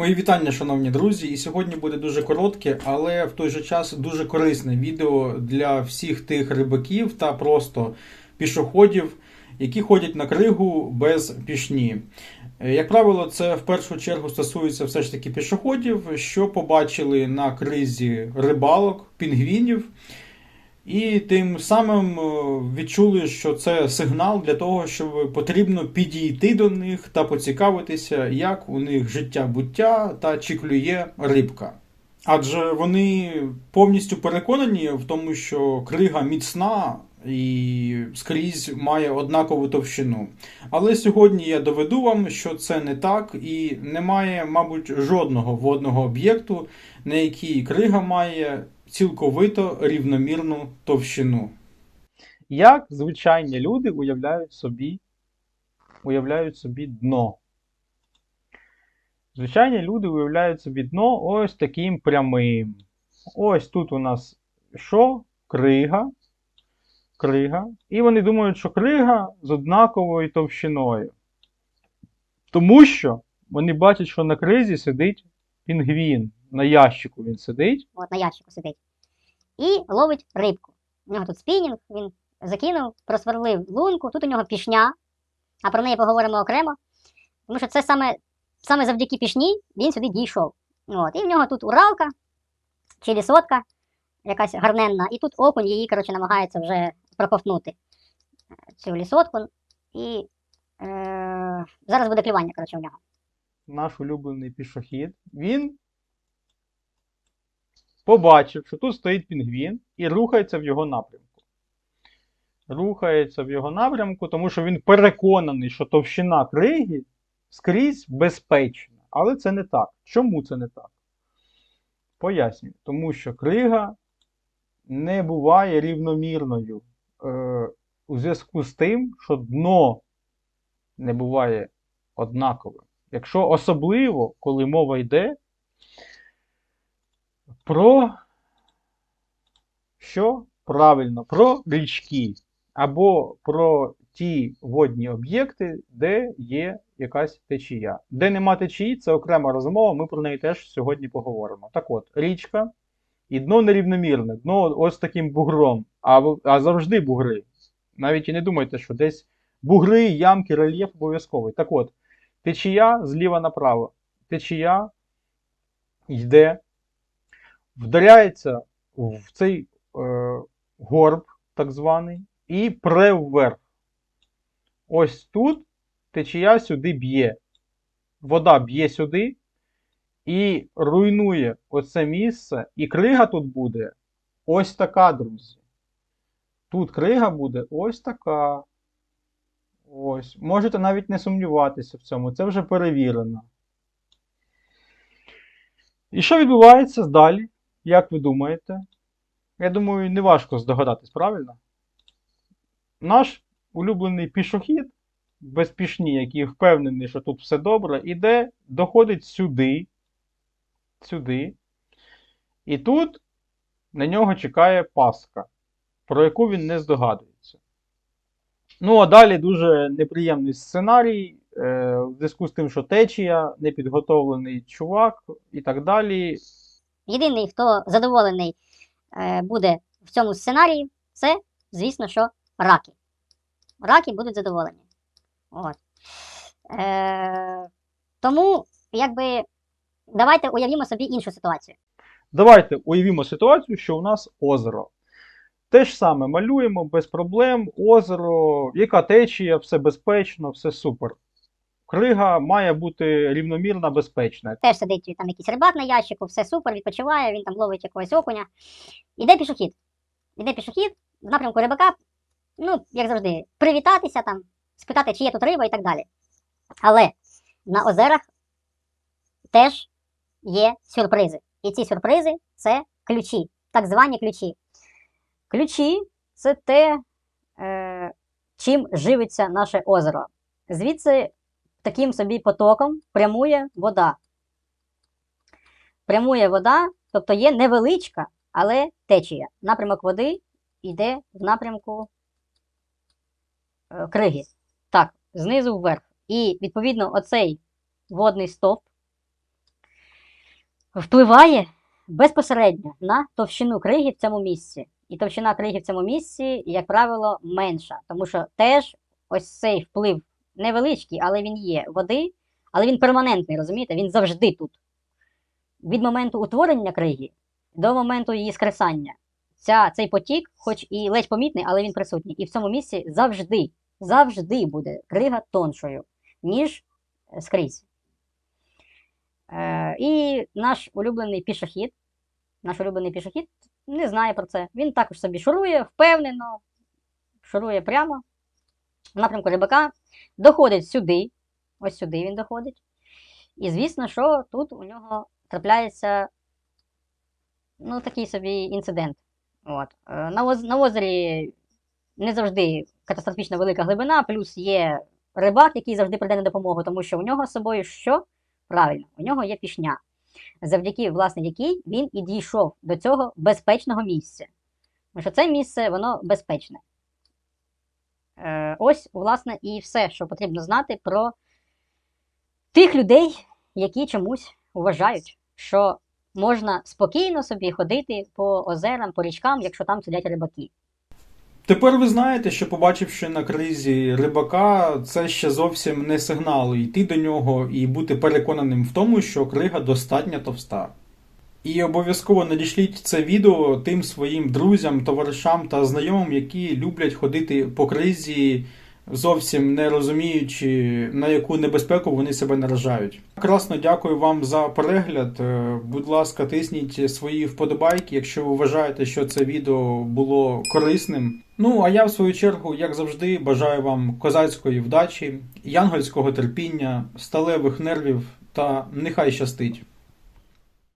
Мої вітання, шановні друзі. І сьогодні буде дуже коротке, але в той же час дуже корисне відео для всіх тих рибаків та просто пішоходів, які ходять на кригу без пішні. Як правило, це в першу чергу стосується все ж таки пішоходів, що побачили на кризі рибалок, пінгвінів. І тим самим е, відчули, що це сигнал для того, що потрібно підійти до них та поцікавитися, як у них життя буття та чи клює рибка. Адже вони повністю переконані в тому, що крига міцна і скрізь має однакову товщину. Але сьогодні я доведу вам, що це не так, і немає, мабуть, жодного водного об'єкту, на якій крига має цілковито рівномірну товщину. Як звичайні люди уявляють собі, уявляють собі дно? Звичайні люди уявляють собі дно ось таким прямим. Ось тут у нас що? Крига. Крига. І вони думають, що крига з однаковою товщиною. Тому що вони бачать, що на кризі сидить пінгвін. На ящику він сидить. от на ящику сидить. І ловить рибку. У нього тут спінінг, він закинув, просверлив лунку, тут у нього пішня, а про неї поговоримо окремо. Тому що це саме, саме завдяки пішні він сюди дійшов. От. І в нього тут уралка чи лісотка якась гарненна, і тут окунь її, коротше, намагається вже проковтнути е, цю лісотку. І е, зараз буде клювання, коротше, у нього. наш улюблений пішохід, він побачив, що тут стоїть пінгвін і рухається в його напрямку. Рухається в його напрямку, тому що він переконаний, що товщина криги скрізь безпечна. Але це не так. Чому це не так? Пояснюю. Тому що крига не буває рівномірною е, у зв'язку з тим, що дно не буває однаковим. Якщо особливо, коли мова йде про що? Правильно, про річки або про ті водні об'єкти, де є якась течія. Де нема течії, це окрема розмова, ми про неї теж сьогодні поговоримо. Так от, річка і дно нерівномірне, дно ось таким бугром, а, а завжди бугри. Навіть і не думайте, що десь бугри, ямки, рельєф обов'язковий. Так от, Течія зліва направо. Течія йде, вдаряється в цей е, горб, так званий, і пре вверх. Ось тут течія сюди б'є. Вода б'є сюди і руйнує оце місце. І крига тут буде ось така, друзі. Тут крига буде ось така. Ось. Можете навіть не сумніватися в цьому, це вже перевірено. І що відбувається далі? Як ви думаєте? Я думаю, не важко здогадатись, правильно? Наш улюблений пішохід, без пішні, який впевнений, що тут все добре, іде, доходить сюди, сюди. І тут на нього чекає паска, про яку він не здогадується. Ну, а далі дуже неприємний сценарій, е, в зв'язку з тим, що течія, непідготовлений чувак і так далі. Єдиний, хто задоволений е, буде в цьому сценарії, це, звісно, що раки. Раки будуть задоволені. От. Е, тому, якби, давайте уявімо собі іншу ситуацію. Давайте уявімо ситуацію, що у нас озеро. Те ж саме малюємо без проблем, озеро, яка течія, все безпечно, все супер. Крига має бути рівномірна, безпечна. Теж сидить там якийсь рибак на ящику, все супер, відпочиває, він там ловить якогось окуня. Іде пішохід. Іде пішохід в напрямку рибака, ну, як завжди, привітатися там, спитати, чи є тут риба і так далі. Але на озерах теж є сюрпризи. І ці сюрпризи це ключі, так звані ключі. Ключі це те, е, чим живиться наше озеро. Звідси таким собі потоком прямує вода. Прямує вода, тобто є невеличка, але течія. Напрямок води йде в напрямку е, криги. Так, знизу вверх. І відповідно оцей водний стовп впливає безпосередньо на товщину криги в цьому місці. І товщина криги в цьому місці, як правило, менша. Тому що теж ось цей вплив невеличкий, але він є води, але він перманентний, розумієте? Він завжди тут. Від моменту утворення криги до моменту її скресання. Ця, цей потік, хоч і ледь помітний, але він присутній. І в цьому місці завжди, завжди буде крига тоншою, ніж е, скрізь. Е, і наш улюблений пішохід, наш улюблений пішохід не знає про це. Він також собі шурує, впевнено, шурує прямо в напрямку рибака, доходить сюди, ось сюди він доходить. І звісно, що тут у нього трапляється ну, такий собі інцидент. От. Е, На, оз- на озері не завжди катастрофічно велика глибина, плюс є рибак, який завжди прийде на допомогу, тому що у нього з собою що? Правильно, у нього є пішня, завдяки власне якій він і дійшов до цього безпечного місця. Тому що це місце, воно безпечне. Ось, власне, і все, що потрібно знати про тих людей, які чомусь вважають, що можна спокійно собі ходити по озерам, по річкам, якщо там сидять рибаки. Тепер ви знаєте, що побачивши на кризі рибака, це ще зовсім не сигнал йти до нього і бути переконаним в тому, що крига достатньо товста. І обов'язково надішліть це відео тим своїм друзям, товаришам та знайомим, які люблять ходити по кризі, зовсім не розуміючи, на яку небезпеку вони себе наражають. Красно дякую вам за перегляд. Е, Будь ласка, тисніть свої вподобайки, якщо ви вважаєте, що це відео було корисним. Ну а я, в свою чергу, як завжди, бажаю вам козацької вдачі, янгольського терпіння, сталевих нервів та нехай щастить.